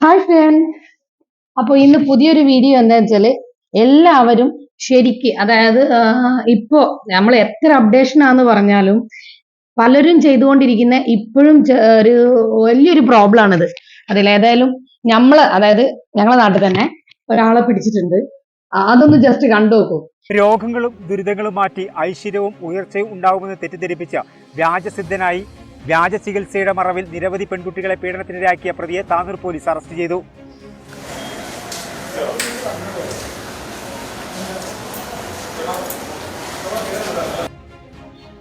Hi front അപ്പോൾ ഇന്ന് പുതിയൊരു വീഡിയോ എന്താ വെച്ചാൽ എല്ലാവരും ശരിക്ക് അതായത് ഇപ്പോൾ ഇപ്പോ നമ്മൾ എത്ര അപ്ഡേഷൻ ആന്ന് പറഞ്ഞാലും പലരും ചെയ്തുകൊണ്ടിരിക്കുന്ന ഇപ്പോഴും ഒരു വലിയൊരു പ്രോബ്ലം ആണിത്. അതിൽ ഏതായാലും നമ്മൾ അതായത് ഞങ്ങളെ നാട്ടിൽ തന്നെ ഒരാളെ പിടിച്ചിട്ടുണ്ട്. അതൊന്ന് ജസ്റ്റ് കണ്ടു നോക്കൂ. രോഗങ്ങളും ദുരിതങ്ങളും മാറ്റി ഐശ്വര്യവും ഉയർച്ചയും ഉണ്ടാകുമെന്ന് തെറ്റിദ്ധരിപ്പിച്ച വ്യാജസിദ്ധനായി വ്യാജ ചികിത്സയുടെ മറവിൽ നിരവധി പെൺകുട്ടികളെ പീഡനത്തിനിരയാക്കിയ പ്രതിയെ താനൂർ പോലീസ് അറസ്റ്റ് ചെയ്തു.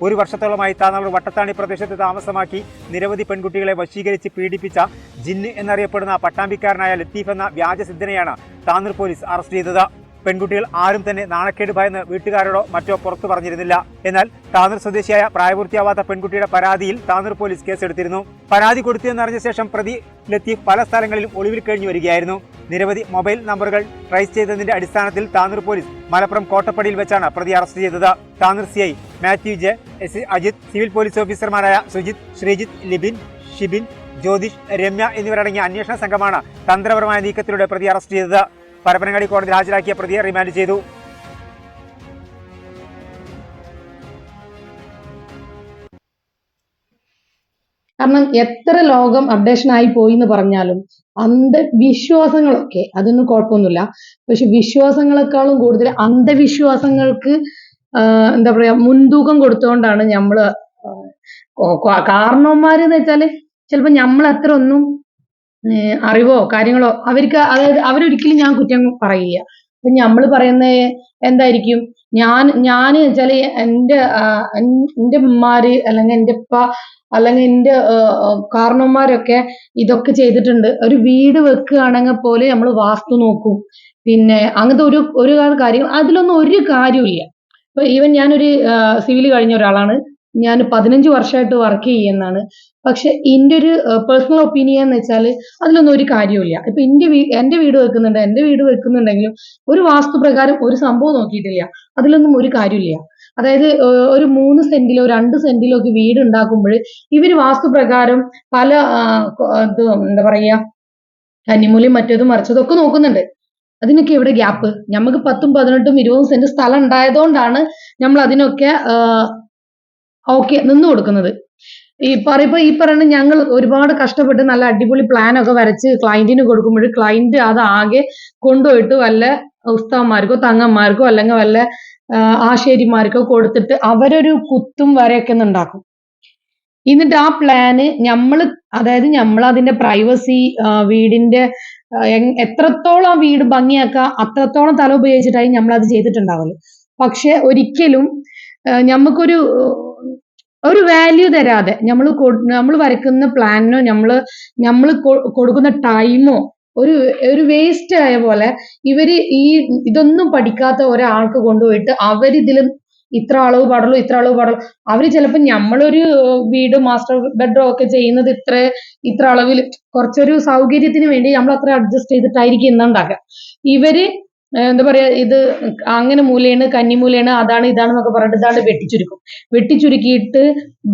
ഒരു വർഷത്തോളമായി താനാളൂർ വട്ടത്താണി പ്രദേശത്ത് താമസമാക്കി നിരവധി പെൺകുട്ടികളെ വശീകരിച്ച് പീഡിപ്പിച്ച ജിന്ന് എന്നറിയപ്പെടുന്ന പട്ടാമ്പിക്കാരനായ ലത്തീഫ് എന്ന വ്യാജസിദ്ധനെയാണ് താനൂർ പോലീസ് അറസ്റ്റ് ചെയ്തത്. പെൺകുട്ടികൾ ആരും തന്നെ നാണക്കേട് ഭയന്ന് വീട്ടുകാരോടോ മറ്റോ പുറത്തു പറഞ്ഞിരുന്നില്ല. എന്നാൽ താനൂർ സ്വദേശിയായ പ്രായപൂർത്തിയാവാത്ത പെൺകുട്ടിയുടെ പരാതിയിൽ താനൂർ പോലീസ് കേസെടുത്തിരുന്നു. പരാതി കൊടുത്തുവെന്നറിഞ്ഞ ശേഷം പ്രതി ലത്തീഫ് പല സ്ഥലങ്ങളിലും ഒളിവിൽ കഴിഞ്ഞു വരികയായിരുന്നു. നിരവധി മൊബൈൽ നമ്പറുകൾ ട്രേസ് ചെയ്തതിന്റെ അടിസ്ഥാനത്തിൽ താനൂർ പോലീസ് മലപ്പുറം കോട്ടപ്പടിയിൽ വെച്ചാണ് പ്രതി അറസ്റ്റ് ചെയ്തത്. Tanur C I Mathew J S Ajith civil police ഓഫീസർമാരായ സുജിത് ശ്രീജിത് ലിബിൻ ഷിബിൻ ജ്യോതിഷ് രമ്യ എന്നിവരടങ്ങിയ അന്വേഷണ സംഘമാണ് തന്ത്രപരമായ നീക്കത്തിലൂടെ പ്രതി അറസ്റ്റ് ചെയ്തത്. പരപ്പനങ്ങാടി കോടതിയിൽ ഹാജരാക്കിയ പ്രതിയെ റിമാൻഡ് ചെയ്തു. കാരണം എത്ര ലോകം അപ്ഡേഷൻ ആയി പോയി എന്ന് പറഞ്ഞാലും അന്ധവിശ്വാസങ്ങളൊക്കെ അതൊന്നും കുഴപ്പമൊന്നുമില്ല. പക്ഷെ വിശ്വാസങ്ങളെക്കാളും കൂടുതൽ അന്ധവിശ്വാസങ്ങൾക്ക് എന്താ പറയാ മുൻതൂക്കം കൊടുത്തുകൊണ്ടാണ് നമ്മൾ ആഹ് കൊ- കൊ- കാരണവന്മാര് എന്ന് വെച്ചാൽ ചിലപ്പോ നമ്മൾ അത്ര ഒന്നും അറിവോ കാര്യങ്ങളോ അവർക്ക് അതായത് അവരൊരിക്കലും ഞാൻ കുറ്റം പറയില്ല. അപ്പൊ നമ്മൾ പറയുന്ന എന്തായിരിക്കും? ഞാൻ ഞാൻ വെച്ചാൽ എന്റെ എന്റെ ഉമ്മാര് അല്ലെങ്കിൽ എന്റെ ഉപ്പ അല്ലെങ്കിൽ എന്റെ കാരണവന്മാരൊക്കെ ഇതൊക്കെ ചെയ്തിട്ടുണ്ട്. ഒരു വീട് വെക്കുകയാണെങ്കിൽ പോലെ നമ്മൾ വാസ്തു നോക്കും. പിന്നെ അങ്ങനത്തെ ഒരു ഒരു കാര്യം അതിലൊന്നും ഒരു കാര്യമില്ല ഇപ്പൊ ഈവൻ ഞാനൊരു സിവിൽ കഴിഞ്ഞ ഒരാളാണ്. ഞാൻ പതിനഞ്ച് വർഷമായിട്ട് വർക്ക് ചെയ്യുന്നതാണ് പക്ഷെ എന്റെ ഒരു പേഴ്സണൽ ഒപ്പീനിയൻ എന്ന് വെച്ചാൽ അതിലൊന്നും ഒരു കാര്യമില്ല ഇപ്പൊ എന്റെ വീ എന്റെ വീട് വെക്കുന്നുണ്ട് എന്റെ വീട് വെക്കുന്നുണ്ടെങ്കിലും ഒരു വാസ്തു പ്രകാരം ഒരു സംഭവം നോക്കിയിട്ടില്ല. അതിലൊന്നും ഒരു കാര്യമില്ല അതായത് ഒരു മൂന്ന് സെന്റിലോ രണ്ട് സെന്റിലോ ഒക്കെ വീട് ഉണ്ടാക്കുമ്പോൾ ഇവർ വാസ്തു പ്രകാരം പല ഇത് എന്താ പറയാ കന്നിമൂലയും മറ്റേതും മറിച്ചതും ഒക്കെ നോക്കുന്നുണ്ട്. അതിനൊക്കെ എവിടെ ഗ്യാപ്പ്? നമുക്ക് പത്തും പതിനെട്ടും ഇരുപതും സെന്റ് സ്ഥലം ഉണ്ടായതുകൊണ്ടാണ് നമ്മൾ അതിനൊക്കെ ഓക്കെ നിന്ന് കൊടുക്കുന്നത്. ഈ പറയുമ്പോൾ ഈ പറയുന്ന ഞങ്ങൾ ഒരുപാട് കഷ്ടപ്പെട്ട് നല്ല അടിപൊളി പ്ലാൻ ഒക്കെ വരച്ച് ക്ലയന്റിന് കൊടുക്കുമ്പോൾ ക്ലയന്റ് അത് ആകെ കൊണ്ടുപോയിട്ട് വല്ല ഉസ്താവന്മാർക്കോ തങ്ങന്മാർക്കോ അല്ലെങ്കിൽ വല്ല ആശേരിമാർക്കോ കൊടുത്തിട്ട് അവരൊരു കുത്തും വരയൊക്കെ ഉണ്ടാക്കും. എന്നിട്ട് ആ പ്ലാന് നമ്മൾ അതായത് നമ്മൾ അതിന്റെ പ്രൈവസി വീടിന്റെ എത്രത്തോളം ആ വീട് ഭംഗിയാക്കുക അത്രത്തോളം തല ഉപയോഗിച്ചിട്ടായി നമ്മൾ അത് ചെയ്തിട്ടുണ്ടാവൽ. പക്ഷെ ഒരിക്കലും നമുക്കൊരു ഒരു വാല്യൂ തരാതെ നമ്മൾ നമ്മൾ വരയ്ക്കുന്ന പ്ലാനിനോ നമ്മൾ നമ്മൾ കൊടുക്കുന്ന ടൈമോ ഒരു ഒരു വേസ്റ്റ് ആയ പോലെ ഇവർ ഈ ഇതൊന്നും പഠിക്കാത്ത ഒരാൾക്ക് കൊണ്ടുപോയിട്ട് അവരിതിലും ഇത്ര അളവ് പാടുള്ളൂ ഇത്ര അളവ് പാടുള്ളൂ. അവർ ചിലപ്പോൾ നമ്മളൊരു വീട് മാസ്റ്റർ ബെഡ്റൂം ഒക്കെ ചെയ്യുന്നത് ഇത്ര ഇത്ര അളവിൽ കുറച്ചൊരു സൗകര്യത്തിന് വേണ്ടി നമ്മൾ അത്ര അഡ്ജസ്റ്റ് ചെയ്തിട്ടായിരിക്കും ഇന്നുണ്ടാക്കുക ഇവർ എന്താ പറയാ ഇത് അങ്ങനെ മൂലയാണ് കന്നിമൂലയാണ് അതാണ് ഇതാണെന്നൊക്കെ പറഞ്ഞിട്ട് ഇതാണ്ട് വെട്ടിച്ചുരുക്കും. വെട്ടിച്ചുരുക്കിയിട്ട്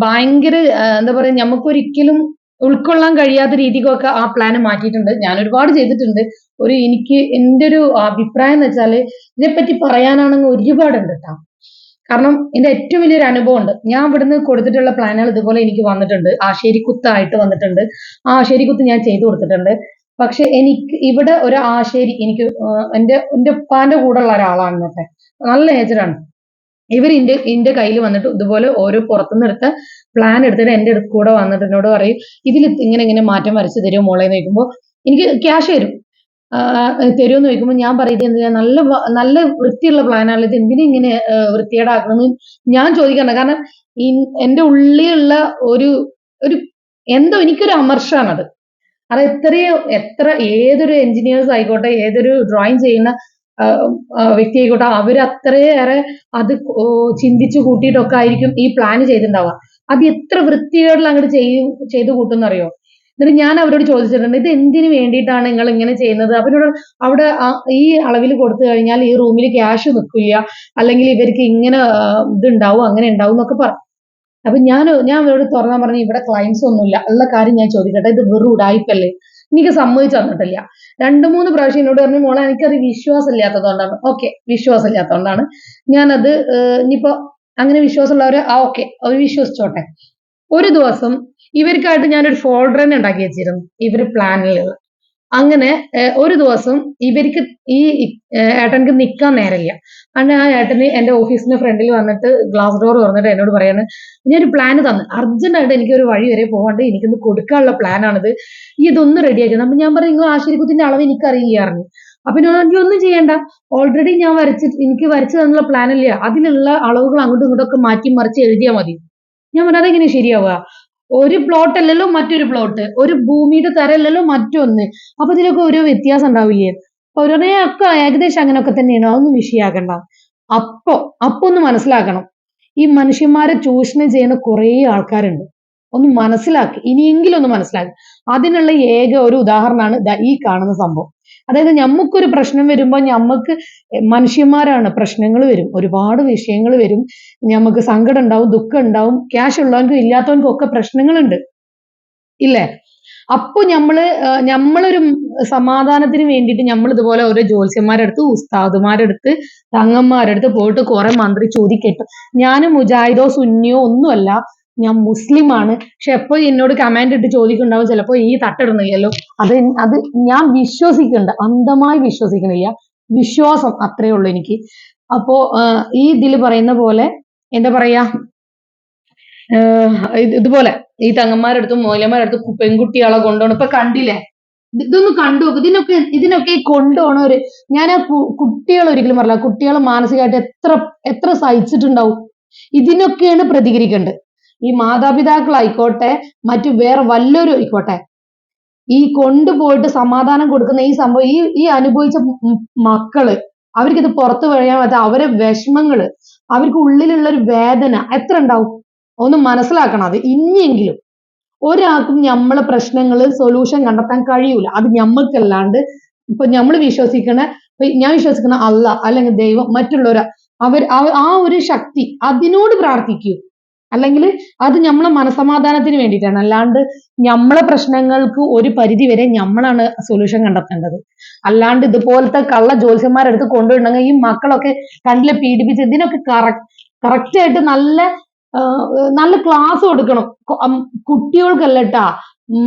ഭയങ്കര എന്താ പറയാ നമുക്കൊരിക്കലും ഉൾക്കൊള്ളാൻ കഴിയാത്ത രീതിക്കൊക്കെ ആ പ്ലാൻ മാറ്റിയിട്ടുണ്ട്. ഞാൻ ഒരുപാട് ചെയ്തിട്ടുണ്ട്. ഒരു എനിക്ക് എന്റെ ഒരു അഭിപ്രായം എന്ന് വെച്ചാൽ ഇതിനെപ്പറ്റി പറയാനാണെങ്കിൽ ഒരുപാടുണ്ട് കേട്ടോ കാരണം എന്റെ ഏറ്റവും വലിയൊരു അനുഭവം ഉണ്ട് ഞാൻ ഇവിടുന്ന് കൊടുത്തിട്ടുള്ള പ്ലാനുകൾ ഇതുപോലെ എനിക്ക് വന്നിട്ടുണ്ട്. ആശേരിക്കുത്തായിട്ട് വന്നിട്ടുണ്ട്. ആ ആശേരിക്കുത്ത് ഞാൻ ചെയ്തു കൊടുത്തിട്ടുണ്ട്. പക്ഷെ എനിക്ക് ഇവിടെ ഒരു ആശേരി എനിക്ക് എന്റെ എന്റെ ഉപ്പാന്റെ കൂടെ ഉള്ള ഒരാളാണ് ഇന്നത്തെ നല്ല ഏജറാണ് ഇവർ ഇന്റെ ഇന്റെ കയ്യിൽ വന്നിട്ട് ഇതുപോലെ ഓരോ പുറത്തുനിന്ന് എടുത്ത പ്ലാൻ എടുത്തിട്ട് എന്റെ അടുത്ത് കൂടെ വന്നിട്ട് എന്നോട് പറയും ഇതിൽ ഇങ്ങനെ ഇങ്ങനെ മാറ്റം വരച്ച് തരുമോ മോളെ? എന്ന് ചോദിക്കുമ്പോൾ എനിക്ക് ക്യാഷ് തരും. തരുമെന്ന് ചോദിക്കുമ്പോൾ ഞാൻ പറയും എന്താ നല്ല നല്ല വൃത്തിയുള്ള പ്ലാനാണ് ഇത് എന്തിനാ ഇങ്ങനെ വൃത്തികേടാക്കണമെന്ന് ഞാൻ ചോദിക്കണ്ട. കാരണം ഈ- എന്റെ ഉള്ളിലുള്ള ഒരു ഒരു എന്തോ എനിക്കൊരു അമർഷാണത്. അത് എത്രയോ എത്ര ഏതൊരു എഞ്ചിനീയേഴ്സ് ആയിക്കോട്ടെ ഏതൊരു ഡ്രോയിങ് ചെയ്യുന്ന വ്യക്തി ആയിക്കോട്ടെ അവർ അത്രയേറെ അത് ചിന്തിച്ചു കൂട്ടിയിട്ടൊക്കെ ആയിരിക്കും ഈ പ്ലാൻ ചെയ്തിട്ടുണ്ടാവുക. അത് എത്ര വൃത്തികേടിൽ അങ്ങോട്ട് ചെയ്യും ചെയ്ത് കൂട്ടുന്നറിയോ? എന്നിട്ട് ഞാൻ അവരോട് ചോദിച്ചിട്ടുണ്ട് ഇത് എന്തിനു വേണ്ടിയിട്ടാണ് നിങ്ങൾ ഇങ്ങനെ ചെയ്യുന്നത്? അവരോട് അവിടെ ഈ അളവിൽ കൊടുത്തു കഴിഞ്ഞാൽ ഈ റൂമിൽ ക്യാഷ് നിൽക്കില്ല. അല്ലെങ്കിൽ ഇവർക്ക് ഇങ്ങനെ ഇത് ഇതുണ്ടാവും അങ്ങനെ ഉണ്ടാവും എന്നൊക്കെ പറഞ്ഞു. അപ്പൊ ഞാൻ ഞാൻ അവരോട് തുറന്നാൻ പറഞ്ഞു ഇവിടെ ക്ലയൻസ് ഒന്നുമില്ല. ഉള്ള കാര്യം ഞാൻ ചോദിക്കട്ടെ. ഇത് വെറും ഉടായ്പല്ലേ? എനിക്ക് സമ്മതിച്ചു തന്നിട്ടില്ല. രണ്ടു മൂന്ന് പ്രാവശ്യം എന്നോട് പറഞ്ഞു മോളെ എനിക്കത് വിശ്വാസം ഇല്ലാത്തതുകൊണ്ടാണ് ഓക്കെ വിശ്വാസം ഇല്ലാത്തതുകൊണ്ടാണ് ഞാനത് ഇനിയിപ്പോ അങ്ങനെ വിശ്വാസമുള്ളവര് ആ ഓക്കെ അവർ വിശ്വസിച്ചോട്ടെ. ഒരു ദിവസം ഇവർക്കായിട്ട് ഞാനൊരു ഫോൾഡർ തന്നെ ഉണ്ടാക്കി വെച്ചിരുന്നു ഇവർ പ്ലാനിലുള്ള അങ്ങനെ ഒരു ദിവസം ഇവർക്ക് ഈ ഏട്ടനക്ക് നിൽക്കാൻ നേരമില്ല. അങ്ങനെ ആ ഏട്ടന് എന്റെ ഓഫീസിന്റെ ഫ്രണ്ടിൽ വന്നിട്ട് ഗ്ലാസ് ഡോർ തുറന്നിട്ട് എന്നോട് പറയാണ് ഞാനൊരു പ്ലാൻ തന്നു. അർജന്റ് ആയിട്ട് എനിക്ക് ഒരു വഴി വരെ പോകാണ്ട് എനിക്കൊന്ന് കൊടുക്കാനുള്ള പ്ലാനാണിത് ഈ ഇതൊന്ന് റെഡിയാക്കണം അപ്പൊ ഞാൻ പറഞ്ഞു നിങ്ങൾ ആശ്ചര്യത്തിന്റെ അളവ് എനിക്ക് അറിയില്ലായിരുന്നു അപ്പൊ പറഞ്ഞു, ഒന്നും ചെയ്യണ്ട. ഓൾറെഡി ഞാൻ വരച്ച് എനിക്ക് വരച്ചു തന്നുള്ള പ്ലാൻ അല്ലേ അതിലുള്ള അളവുകൾ അങ്ങോട്ടും ഇങ്ങോട്ടും ഒക്കെ മാറ്റി മറിച്ച് എഴുതിയാൽ മതി. ഞാൻ പറഞ്ഞാൽ അതെങ്ങനെ ശരിയാവുക? ഒരു പ്ലോട്ട് അല്ലല്ലോ മറ്റൊരു പ്ലോട്ട് ഒരു ഭൂമിയുടെ തരമല്ലല്ലോ മറ്റൊന്ന്. അപ്പൊ ഇതിലൊക്കെ ഓരോ വ്യത്യാസം ഉണ്ടാവില്ലേ? അപ്പൊ അവരുടെ ഒക്കെ ഏകദേശം അങ്ങനെയൊക്കെ തന്നെയാണ്. അതൊന്നും വിഷയാക്കണ്ട. അപ്പൊ അപ്പൊ ഒന്ന് മനസ്സിലാക്കണം. ഈ മനുഷ്യന്മാരെ ചൂഷണം ചെയ്യുന്ന കുറേ ആൾക്കാരുണ്ട്. ഒന്ന് മനസ്സിലാക്കി. ഇനിയെങ്കിലും ഒന്ന് മനസ്സിലാക്കി. അതിനുള്ള ഏക ഒരു ഉദാഹരണമാണ് ഈ കാണുന്ന സംഭവം. അതായത് നമുക്കൊരു പ്രശ്നം വരുമ്പോൾ നമുക്ക് മനുഷ്യന്മാരാണ് പ്രശ്നങ്ങൾ വരും ഒരുപാട് വിഷയങ്ങൾ വരും. നമുക്ക് സങ്കടം ഉണ്ടാവും ദുഃഖം ഉണ്ടാവും ക്യാഷ് ഉള്ളവർക്കും ഇല്ലാത്തവർക്കും ഒക്കെ പ്രശ്നങ്ങളുണ്ട്. ഇല്ലേ? അപ്പൊ നമ്മൾ നമ്മളൊരു സമാധാനത്തിന് വേണ്ടിയിട്ട് നമ്മൾ ഇതുപോലെ ഓരോ ജ്യോത്സ്യന്മാരുടെ അടുത്ത് ഉസ്താദുമാരുടെ അടുത്ത് തങ്ങന്മാരുടെ അടുത്ത് പോയിട്ട് കുറെ മന്ത്രി ചോദിക്കട്ടു. ഞാൻ മുജാഹിദോ സുന്നിയോ ഒന്നുമല്ല ഞാൻ മുസ്ലിമാണ്. പക്ഷെ എപ്പോ എന്നോട് കമാൻഡ് ഇട്ട് ചോദിക്കുന്നുണ്ടാവും. ചിലപ്പോ ഈ തട്ടിടുന്നില്ലല്ലോ. അത് അത് ഞാൻ വിശ്വസിക്കുന്നുണ്ട്. അന്ധമായി വിശ്വസിക്കണില്ല വിശ്വാസം അത്രേ ഉള്ളൂ എനിക്ക്. അപ്പോ ഈ ഇതിൽ പറയുന്ന പോലെ എന്താ പറയാ? ഇതുപോലെ. ഈ തങ്ങന്മാരുടെ അടുത്തും മോലന്മാരുടെ അടുത്തും പെൺകുട്ടികളെ കൊണ്ടുപോകണം. ഇപ്പൊ കണ്ടില്ലേ? ഇതൊന്ന് കണ്ടു നോക്കും. ഇതിനൊക്കെ ഇതിനൊക്കെ കൊണ്ടുപോകണ ഒരു ഞാൻ കുട്ടികൾ ഒരിക്കലും പറയില്ല കുട്ടികൾ മാനസികമായിട്ട് എത്ര എത്ര സഹിച്ചിട്ടുണ്ടാവും. ഇതിനൊക്കെയാണ് പ്രതികരിക്കേണ്ടത്. ഈ മാതാപിതാക്കളായിക്കോട്ടെ മറ്റു വേറെ വല്ലവരും ആയിക്കോട്ടെ. ഈ കൊണ്ടുപോയിട്ട് സമാധാനം കൊടുക്കുന്ന ഈ സംഭവം ഈ ഈ അനുഭവിച്ച മക്കൾ അവർക്കിത് പുറത്തു പറയാൻ പറ്റാ അവരെ വിഷമങ്ങൾ അവർക്ക് ഉള്ളിലുള്ള ഒരു വേദന എത്ര ഉണ്ടാവും? ഒന്ന് മനസ്സിലാക്കണം അത്. ഇനിയെങ്കിലും ഒരാൾക്കും നമ്മളെ പ്രശ്നങ്ങൾ സൊല്യൂഷൻ കണ്ടെത്താൻ കഴിയൂല. അത് ഞമ്മക്കല്ലാണ്ട് ഇപ്പൊ നമ്മൾ വിശ്വസിക്കണ ഞാൻ വിശ്വസിക്കുന്ന അല്ല അല്ലെങ്കിൽ ദൈവം മറ്റുള്ളവരാ അവർ ആ ഒരു ശക്തി അതിനോട് പ്രാർത്ഥിക്കൂ. അല്ലെങ്കിൽ അത് നമ്മളെ മനസമാധാനത്തിന് വേണ്ടിയിട്ടാണ്. അല്ലാണ്ട് നമ്മളെ പ്രശ്നങ്ങൾക്ക് ഒരു പരിധി വരെ നമ്മളാണ് സൊല്യൂഷൻ കണ്ടെത്തേണ്ടത്. അല്ലാണ്ട് ഇതുപോലത്തെ കള്ള ജ്യോത്സ്യന്മാരെടുത്ത് കൊണ്ടുവരണമെങ്കിൽ ഈ മക്കളൊക്കെ കണ്ടിൽ പീഡിപ്പിച്ച് ഇതിനൊക്കെ കറക്റ്റ് ആയിട്ട് നല്ല നല്ല ക്ലാസ് കൊടുക്കണം. കുട്ടികൾക്കല്ല ട്ടാ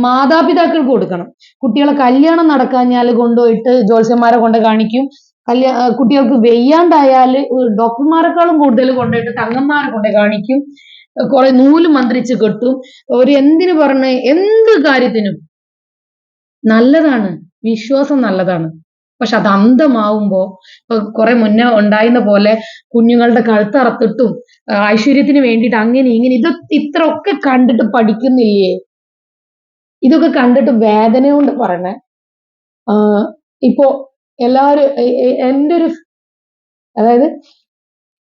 മാതാപിതാക്കൾക്ക് കൊടുക്കണം. കുട്ടികളെ കല്യാണം നടക്കാഞ്ഞാൽ കൊണ്ടുപോയിട്ട് ജ്യോത്സ്യന്മാരെ കൊണ്ട് കാണിക്കും. കല്യാ കുട്ടികൾക്ക് വെയ്യാണ്ടായാൽ ഡോക്ടർമാരെക്കാളും കൂടുതൽ കൊണ്ടുപോയിട്ട് തങ്ങന്മാരെ കൊണ്ട് കാണിക്കും. കുറെ നൂൽ മന്ത്രിച്ച് കെട്ടും. ഒരു എന്തിനു പറഞ്ഞ എന്ത് കാര്യത്തിനും? നല്ലതാണ്. വിശ്വാസം നല്ലതാണ്. പക്ഷെ അത് അന്തമാവുമ്പോ ഇപ്പൊ കുറെ മുന്നേ ഉണ്ടായിരുന്ന പോലെ കുഞ്ഞുങ്ങളുടെ കഴുത്തറത്തിട്ടും ഐശ്വര്യത്തിന് വേണ്ടിയിട്ട് അങ്ങനെ ഇങ്ങനെ ഇത് ഇത്ര ഒക്കെ കണ്ടിട്ട് പഠിക്കുന്നില്ലേ? ഇതൊക്കെ കണ്ടിട്ട് വേദന കൊണ്ട് പറയണേ ഇപ്പോ എല്ലാവരും എന്റെ ഒരു അതായത്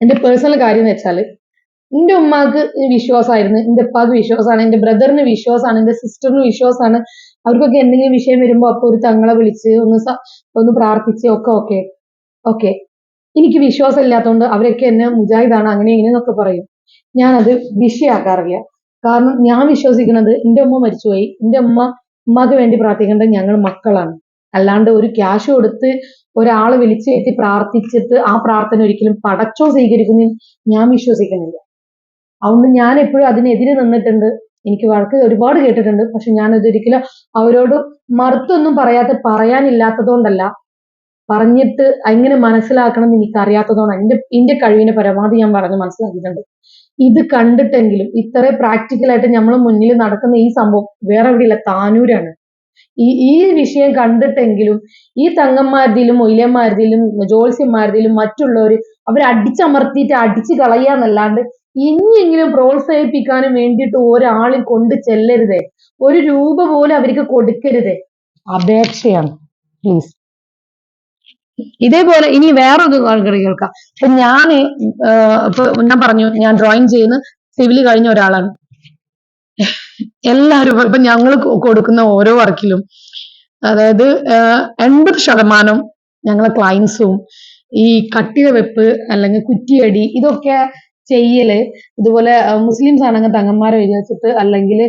എന്റെ പേഴ്സണൽ കാര്യം എന്ന് വെച്ചാൽ എന്റെ ഉമ്മാക്ക് വിശ്വാസമായിരുന്നു എന്റെ ഉപ്പാക്ക് വിശ്വാസമാണ് എന്റെ ബ്രദറിന് വിശ്വാസമാണ് എന്റെ സിസ്റ്ററിന് വിശ്വാസമാണ് അവർക്കൊക്കെ എന്തെങ്കിലും വിഷയം വരുമ്പോ അപ്പൊ ഒരു തങ്ങളെ വിളിച്ച് ഒന്ന് ഒന്ന് പ്രാർത്ഥിച്ച് ഒക്കെ ഓക്കെ ഓക്കെ എനിക്ക് വിശ്വാസം ഇല്ലാത്തതുകൊണ്ട് അവരൊക്കെ എന്നെ മുജാഹിദാണ് അങ്ങനെ ഇങ്ങനെയെന്നൊക്കെ പറയും. ഞാനത് വിഷയാക്കാറില്ല. കാരണം ഞാൻ വിശ്വസിക്കുന്നത് എന്റെ ഉമ്മ മരിച്ചുപോയി എന്റെ ഉമ്മ ഉമ്മാക്ക് വേണ്ടി പ്രാർത്ഥിക്കേണ്ടത് ഞങ്ങൾ മക്കളാണ്. അല്ലാണ്ട് ഒരു ക്യാഷ് കൊടുത്ത് ഒരാളെ വിളിച്ച് എത്തി പ്രാർത്ഥിച്ചിട്ട് ആ പ്രാർത്ഥന ഒരിക്കലും പടച്ചോ സ്വീകരിക്കുന്ന ഞാൻ വിശ്വസിക്കുന്നില്ല. അതുകൊണ്ട് ഞാൻ എപ്പോഴും അതിനെതിരെ നിന്നിട്ടുണ്ട്. എനിക്ക് വഴക്ക് ഒരുപാട് കേട്ടിട്ടുണ്ട്. പക്ഷെ ഞാൻ ഇതൊരിക്കലും അവരോട് മറുത്തൊന്നും പറയാത്ത പറയാനില്ലാത്തതുകൊണ്ടല്ല. പറഞ്ഞിട്ട് എങ്ങനെ മനസ്സിലാക്കണം എന്ന് എനിക്ക് എന്റെ എന്റെ കഴിവിനെ പരമാവധി ഞാൻ പറഞ്ഞ് മനസ്സിലാക്കിയിട്ടുണ്ട്. ഇത് കണ്ടിട്ടെങ്കിലും ഇത്ര പ്രാക്ടിക്കലായിട്ട് നമ്മൾ മുന്നിൽ നടക്കുന്ന ഈ സംഭവം വേറെ എവിടെയില്ല താനൂരാണ്. ഈ ഈ വിഷയം കണ്ടിട്ടെങ്കിലും ഈ തങ്ങന്മാരുടെയിലും മൊയ്യന്മാരുടെയിലും ജോത്സ്യന്മാരുടെയിലും മറ്റുള്ളവർ അവർ അടിച്ചമർത്തിയിട്ട് അടിച്ചു കളയാന്നല്ലാണ്ട് ഇനിയെങ്കിലും പ്രോത്സാഹിപ്പിക്കാനും വേണ്ടിയിട്ട് ഒരാളും കൊണ്ട് ചെല്ലരുതേ. ഒരു രൂപ പോലും അവർക്ക് കൊടുക്കരുതേ. അപേക്ഷയാണ്. പ്ലീസ് ഇതേപോലെ ഇനി വേറൊരു കാര്യം കേൾക്കാം. ഇപ്പൊ ആഹ് ഇപ്പൊ ഞാൻ പറഞ്ഞു ഞാൻ ഡ്രോയിങ് ചെയ്യുന്ന സിവിൽ കഴിഞ്ഞ ഒരാളാണ്. എല്ലാവരും ഇപ്പൊ ഞങ്ങൾ കൊടുക്കുന്ന ഓരോ വർക്കിലും അതായത് എൺപത് ശതമാനം ഞങ്ങളെ ക്ലയൻസും ഈ കട്ടില വെപ്പ് അല്ലെങ്കിൽ കുറ്റിയടി ഇതൊക്കെ ചെയ്യൽ. ഇതുപോലെ മുസ്ലിംസ് ആണെങ്കിൽ തങ്ങന്മാരെ വിചാരിച്ചിട്ട് അല്ലെങ്കിൽ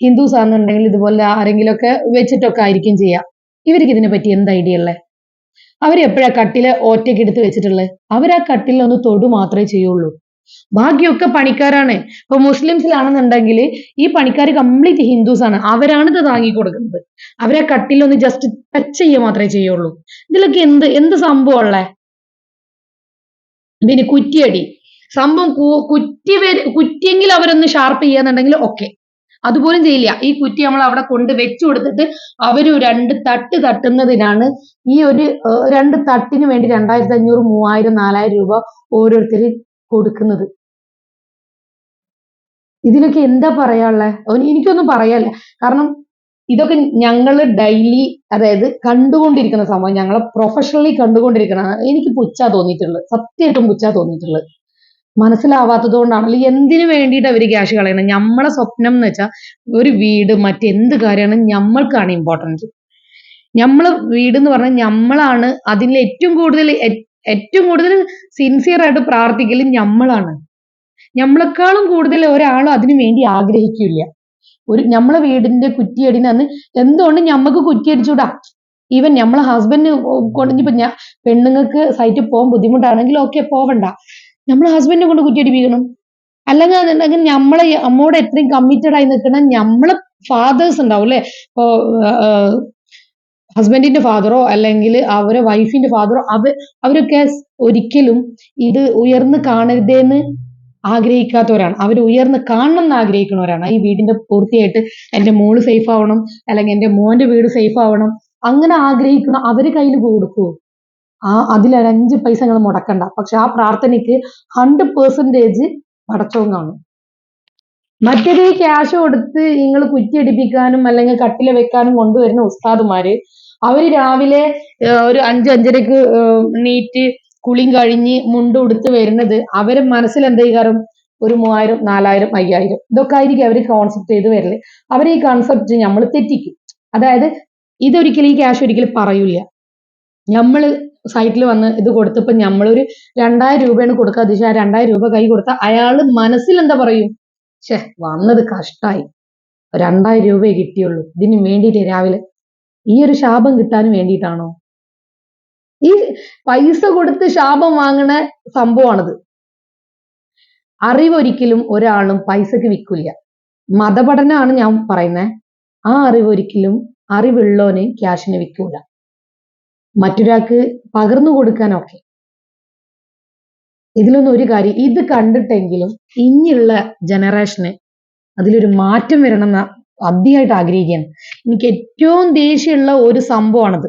ഹിന്ദുസ് ആണെന്നുണ്ടെങ്കിൽ ഇതുപോലെ ആരെങ്കിലും ഒക്കെ വെച്ചിട്ടൊക്കെ ആയിരിക്കും ചെയ്യുക ഇവർക്ക് ഇതിനെ പറ്റി എന്ത് ഐഡിയ ഉള്ളത് അവർ എപ്പോഴാ കട്ടിൽ ഒറ്റയ്ക്ക് എടുത്ത് വെച്ചിട്ടുള്ളത് അവർ ആ കട്ടിലിൽ ഒന്ന് തൊടു മാത്രമേ ചെയ്യുള്ളൂ. ബാക്കിയൊക്കെ പണിക്കാരാണ്. ഇപ്പൊ മുസ്ലിംസിലാണെന്നുണ്ടെങ്കിൽ ഈ പണിക്കാർ കംപ്ലീറ്റ് ഹിന്ദുസ് ആണ്. അവരാണ് ഇത് താങ്ങി കൊടുക്കുന്നത്. അവരെ കട്ടിലൊന്ന് ജസ്റ്റ് ടച്ച് ചെയ്യുക മാത്രമേ ചെയ്യുള്ളൂ. ഇതിലൊക്കെ എന്ത് എന്ത് സംഭവം ഉള്ളേ? പിന്നെ കുറ്റിയടി. സംഭവം കുറ്റി കുറ്റിയെങ്കിൽ അവരൊന്ന് ഷാർപ്പ് ചെയ്യാന്നുണ്ടെങ്കിൽ ഓക്കെ അതുപോലും ചെയ്യില്ല. ഈ കുറ്റി നമ്മൾ അവിടെ കൊണ്ട് വെച്ചു കൊടുത്തിട്ട് അവർ രണ്ട് തട്ട് തട്ടുന്നതിനാണ് ഈ ഒരു രണ്ട് തട്ടിന് വേണ്ടി രണ്ടായിരത്തി അഞ്ഞൂറ് മൂവായിരം നാലായിരം രൂപ ഓരോരുത്തർ കൊടുക്കുന്നത്. ഇതിലൊക്കെ എന്താ പറയാനുള്ളത് എനിക്കൊന്നും പറയാനില്ല. കാരണം ഇതൊക്കെ ഞങ്ങൾ ഡെയിലി അതായത് കണ്ടുകൊണ്ടിരിക്കുന്ന സംഭവം ഞങ്ങളെ പ്രൊഫഷണലി കണ്ടുകൊണ്ടിരിക്കുന്ന എനിക്ക് പുച്ഛാ തോന്നിയിട്ടുള്ളത്. സത്യമായിട്ടും പുച്ഛാ തോന്നിയിട്ടുള്ളത്. മനസ്സിലാവാത്തത് കൊണ്ടാണല്ലോ എന്തിനു വേണ്ടിയിട്ട് അവർ ക്യാഷ് കളയണം നമ്മളെ സ്വപ്നം എന്ന് വെച്ചാൽ ഒരു വീട് മറ്റെന്ത് കാര്യമാണ് നമ്മൾക്കാണ് ഇമ്പോർട്ടന്റ് നമ്മളെ വീട് എന്ന് പറഞ്ഞാൽ നമ്മളാണ് അതിൽ ഏറ്റവും കൂടുതൽ ഏറ്റവും കൂടുതൽ സിൻസിയർ ആയിട്ട് പ്രാർത്ഥിക്കൽ നമ്മളാണ് നമ്മളെക്കാളും കൂടുതൽ ഒരാളും അതിനു വേണ്ടി ആഗ്രഹിക്കില്ല. ഒരു നമ്മളെ വീടിന്റെ കുറ്റിയടിന് അന്ന് എന്തുകൊണ്ട് ഞമ്മക്ക് കുറ്റിയടിച്ചൂടാ? ഈവൻ നമ്മളെ ഹസ്ബൻഡ് കൊണ്ടിപ്പോ ഞാൻ പെണ്ണുങ്ങൾക്ക് സൈറ്റിൽ പോകാൻ ബുദ്ധിമുട്ടാണെങ്കിൽ ഓക്കെ പോവണ്ട. നമ്മളെ ഹസ്ബൻഡിനെ കൊണ്ട് കുറ്റിയടിപ്പിക്കണം. അല്ലെങ്കിൽ അതുണ്ടെങ്കിൽ നമ്മളെ അമ്മോട് എത്രയും കമ്മിറ്റഡ് ആയി നിൽക്കുന്ന നമ്മളെ ഫാദേഴ്സ് ഉണ്ടാവും അല്ലെ? ഇപ്പോ ഹസ്ബൻഡിന്റെ ഫാദറോ അല്ലെങ്കിൽ അവരെ വൈഫിന്റെ ഫാദറോ അവ അവരൊക്കെ ഒരിക്കലും ഇത് ഉയർന്നു കാണരുതേന്ന് ആഗ്രഹിക്കാത്തവരാണ്. അവർ ഉയർന്ന് കാണണം എന്ന് ആഗ്രഹിക്കുന്നവരാണ്. ഈ വീടിന്റെ പൂർത്തിയായിട്ട് എന്റെ മോൾ സേഫ് ആവണം അല്ലെങ്കിൽ എന്റെ മോന്റെ വീട് സേഫ് ആവണം. അങ്ങനെ ആഗ്രഹിക്കുന്ന അവർ കയ്യിൽ കൊടുക്കൂ. ആ അതിൽ അഞ്ച് പൈസ നിങ്ങൾ മുടക്കണ്ട. പക്ഷെ ആ പ്രാർത്ഥനയ്ക്ക് ഹൺഡ്രഡ് പെർസെന്റേജ് മടച്ചോങ്ങാണ് മറ്റൊരു ക്യാഷ് കൊടുത്ത് നിങ്ങൾ കുറ്റിയടിപ്പിക്കാനും അല്ലെങ്കിൽ കട്ടില വെക്കാനും കൊണ്ടുവരുന്ന ഉസ്താദുമാര് അവർ രാവിലെ ഒരു അഞ്ച് അഞ്ചരക്ക് നീറ്റ് കുളിയും കഴിഞ്ഞ് മുണ്ട് ഉടുത്ത് വരുന്നത് അവരെ മനസ്സിൽ എന്ത് ചെയ്യാറും? ഒരു മൂവായിരം നാലായിരം അയ്യായിരം ഇതൊക്കെ ആയിരിക്കും അവർ കോൺസെപ്റ്റ് ചെയ്ത് വരൽ. അവർ ഈ കോൺസെപ്റ്റ് നമ്മൾ തെറ്റിക്കും. അതായത് ഇതൊരിക്കലും ഈ ക്യാഷ് ഒരിക്കലും പറയൂല നമ്മൾ സൈറ്റിൽ വന്ന് ഇത് കൊടുത്തപ്പോൾ നമ്മളൊരു രണ്ടായിരം രൂപയാണ് കൊടുക്കുക ദിശ ആ രണ്ടായിരം രൂപ കൈ കൊടുത്താൽ അയാൾ മനസ്സിൽ എന്താ പറയും? ഷേ വന്നത് കഷ്ടായി. രണ്ടായിരം രൂപയെ കിട്ടിയുള്ളൂ. ഇതിന് വേണ്ടിയിട്ട് രാവിലെ ഈ ഒരു ശാപം കിട്ടാൻ വേണ്ടിയിട്ടാണോ? ഈ പൈസ കൊടുത്ത് ശാപം വാങ്ങണ സംഭവമാണത്. അറിവൊരിക്കലും ഒരാളും പൈസക്ക് വിൽക്കില്ല. മതപഠനമാണ് ഞാൻ പറയുന്നത് ആ അറിവൊരിക്കലും അറിവുള്ളവന് ക്യാഷിന് വിൽക്കൂല. മറ്റൊരാൾക്ക് പകർന്നു കൊടുക്കാനൊക്കെ. ഇതിലൊന്നും ഒരു കാര്യം ഇത് കണ്ടിട്ടെങ്കിലും ഇനിയുള്ള ജനറേഷന് അതിലൊരു മാറ്റം വരണം എന്ന് അതിയായിട്ട് ആഗ്രഹിക്കുകയാണ്. എനിക്ക് ഏറ്റവും ദേഷ്യമുള്ള ഒരു സംഭവമാണത്.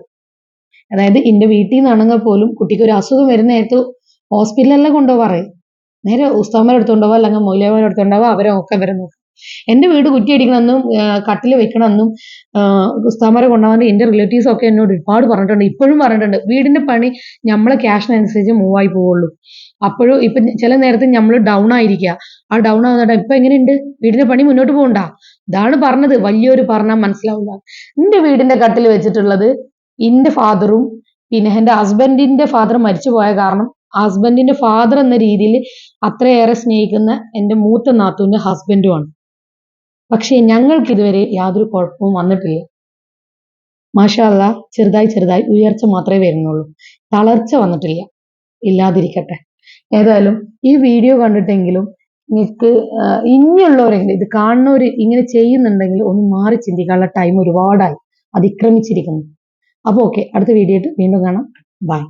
അതായത് എന്റെ വീട്ടിൽ നിന്നാണെങ്കിൽ പോലും കുട്ടിക്ക് ഒരു അസുഖം വരുന്ന നേരത്ത് ഹോസ്പിറ്റലിലല്ല കൊണ്ടുപോകാറ് നേരെ ഉസ്താമാരെ പോവാ അല്ലെങ്കിൽ മൗലിയമാരെ അടുത്ത് കൊണ്ടുപോവാ അവരെ ഒക്കെ വരെ നോക്കും. എന്റെ വീട് കുറ്റിയടിക്കണമെന്നും കട്ടിൽ വെക്കണമെന്നും ഉസ്താമാരെ കൊണ്ടുപോകാൻ എന്റെ റിലേറ്റീവ്സ് ഒക്കെ എന്നോട് ഒരുപാട് പറഞ്ഞിട്ടുണ്ട്. ഇപ്പോഴും പറഞ്ഞിട്ടുണ്ട്. വീടിന്റെ പണി നമ്മളെ ക്യാഷിനനുസരിച്ച് മൂവ് ആയി പോവുള്ളൂ. അപ്പോഴും ഇപ്പൊ ചില നേരത്തെ നമ്മൾ ഡൗൺ ആയിരിക്കുക. ആ ഡൗൺ ആവുന്നിട്ട് ഇപ്പൊ എങ്ങനെയുണ്ട്? വീടിന്റെ പണി മുന്നോട്ട് പോകണ്ട? ഇതാണ് പറഞ്ഞത്. വലിയൊരു പറഞ്ഞാൽ മനസ്സിലാവില്ല. എന്റെ വീടിന്റെ കട്ടിൽ വെച്ചിട്ടുള്ളത് എന്റെ ഫാദറും പിന്നെ എന്റെ ഹസ്ബൻഡിന്റെ ഫാദർ മരിച്ചു പോയ കാരണം ഹസ്ബൻഡിന്റെ ഫാദർ എന്ന രീതിയിൽ അത്രയേറെ സ്നേഹിക്കുന്ന എന്റെ മൂത്ത നാത്തുവിന്റെ ഹസ്ബൻഡുമാണ് പക്ഷേ ഞങ്ങൾക്ക് ഇതുവരെ യാതൊരു കുഴപ്പവും വന്നിട്ടില്ല. മാഷാല്ല ചെറുതായി ചെറുതായി ഉയർച്ച മാത്രമേ വരുന്നുള്ളൂ. തളർച്ച വന്നിട്ടില്ല. ഇല്ലാതിരിക്കട്ടെ. ഏതായാലും ഈ വീഡിയോ കണ്ടിട്ടെങ്കിലും നിങ്ങൾക്ക് ഇനിയുള്ളവരെങ്കിലും ഇത് കാണുന്നവർ ഇങ്ങനെ ചെയ്യുന്നുണ്ടെങ്കിൽ ഒന്ന് മാറി ചിന്തിക്കാനുള്ള ടൈം ഒരുപാടായി. അതിക്രമിച്ചിരിക്കുന്നു. അപ്പോൾ ഓക്കെ അടുത്ത വീഡിയോ വീണ്ടും കാണാം. ബൈ